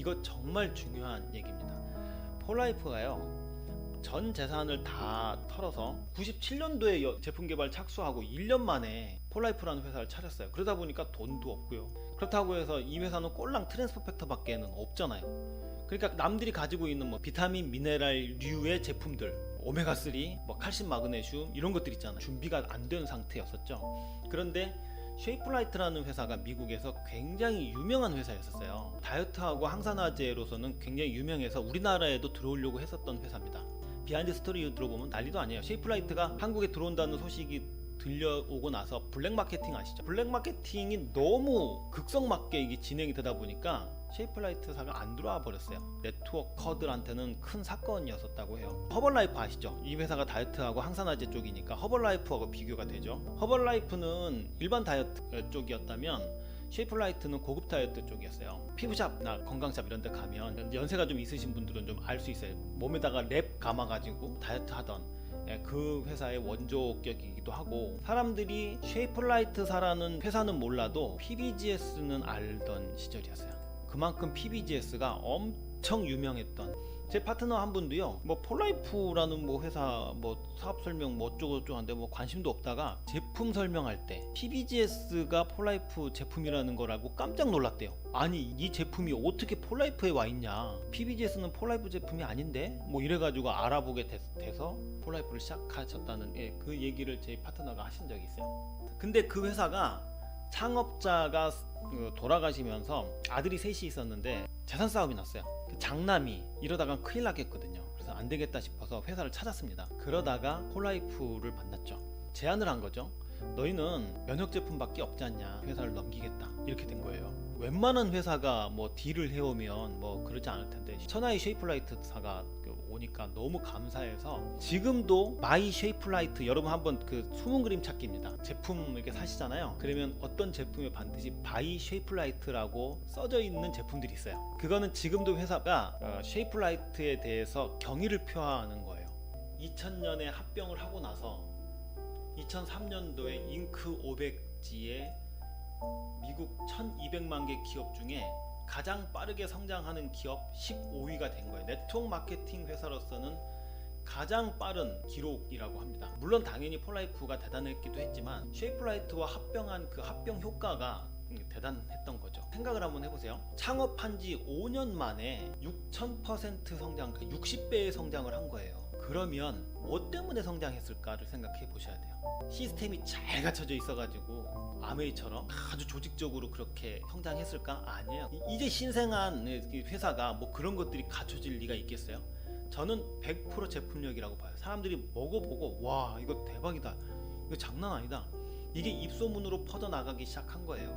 이거 정말 중요한 얘기입니다. 폴라이프가요. 전 재산을 다 털어서 97년도에 제품 개발 착수하고 1년 만에 폴라이프라는 회사를 차렸어요. 그러다 보니까 돈도 없고요. 그렇다고 해서 이 회사는 꼴랑 트랜스퍼 팩터밖에는 없잖아요. 그러니까 남들이 가지고 있는 뭐 비타민, 미네랄류의 제품들, 오메가 3, 뭐 칼슘, 마그네슘 이런 것들 있잖아요. 준비가 안 된 상태였었죠. 그런데 쉐이플라이트라는 회사가 미국에서 굉장히 유명한 회사였었어요. 다이어트하고 항산화제로서는 굉장히 유명해서 우리나라에도 들어오려고 했었던 회사입니다. 비하인드 스토리 들어보면 난리도 아니에요. 쉐이플라이트가 한국에 들어온다는 소식이 들려오고 나서 블랙 마케팅 아시죠? 블랙 마케팅이 너무 극성 맞게 이게 진행이 되다 보니까 쉐이플라이트사가 안 들어와 버렸어요. 네트워커들한테는 큰 사건이었었다고 해요. 허벌라이프 아시죠? 이 회사가 다이어트하고 항산화제 쪽이니까 허벌라이프하고 비교가 되죠. 허벌라이프는 일반 다이어트 쪽이었다면 쉐이플라이트는 고급 다이어트 쪽이었어요. 피부샵나 건강샵 이런 데 가면 연세가 좀 있으신 분들은 좀 알 수 있어요. 몸에다가 랩 감아가지고 다이어트 하던 예, 그 회사의 원조격이기도 하고 사람들이 쉐이플라이트사라는 회사는 몰라도 PBGS는 알던 시절이었어요. 그만큼 PBGS가 엄청 유명했던 제 파트너 한 분도요. 뭐 폴라이프라는 뭐 회사 뭐 사업 설명 뭐 어쩌고 저쩌고 한데 뭐 관심도 없다가 제품 설명할 때 PBGS가 폴라이프 제품이라는 걸 알고 깜짝 놀랐대요. 아니 이 제품이 어떻게 폴라이프에 와 있냐? PBGS는 폴라이프 제품이 아닌데 뭐 이래가지고 알아보게 돼, 서 폴라이프를 시작하셨다는 예, 그 얘기를 제 파트너가 하신 적이 있어요. 근데 그 회사가 창업자가 그 돌아가시면서 아들이 셋이 있었는데 재산 싸움이 났어요. 그 장남이 이러다가 큰일 나겠거든요. 그래서 안 되겠다 싶어서 회사를 찾았습니다. 그러다가 폴라이프를 만났죠. 제안을 한 거죠. 너희는 면역 제품밖에 없지 않냐. 회사를 넘기겠다. 이렇게 된 거예요. 웬만한 회사가 뭐 딜을 해오면 뭐 그러지 않을 텐데 천하의 쉐이플라이트사가 그 오니까 너무 감사해서 지금도 마이 쉐이플라이트 여러분 한번 그 숨은 그림 찾기입니다. 제품 이렇게 사시잖아요. 그러면 어떤 제품에 반드시 바이 쉐이플라이트라고 써져 있는 제품들이 있어요. 그거는 지금도 회사가 어, 쉐이플라이트에 대해서 경의를 표하는 거예요. 2000년에 합병을 하고 나서 2003년도에 잉크 500지에 미국 1200만 개 기업 중에 가장 빠르게 성장하는 기업 15위가 된 거예요. 네트워크 마케팅 회사로서는 가장 빠른 기록이라고 합니다. 물론 당연히 폴라이프가 대단했기도 했지만 쉐이플라이트와 합병한 그 합병 효과가 대단했던 거죠. 생각을 한번 해보세요. 창업한 지 5년 만에 6000% 성장, 60배의 성장을 한 거예요. 그러면 뭐 때문에 성장했을까를 생각해 보셔야 돼요. 시스템이 잘 갖춰져 있어가지고 아메이처럼 아주 조직적으로 그렇게 성장했을까? 아니에요. 이- 이제 신생한 회사가 뭐 그런 것들이 갖춰질 리가 있겠어요? 저는 100% 제품력이라고 봐요. 사람들이 먹어보고 와 이거 대박이다. 이거 장난 아니다. 이게 입소문으로 퍼져나가기 시작한 거예요.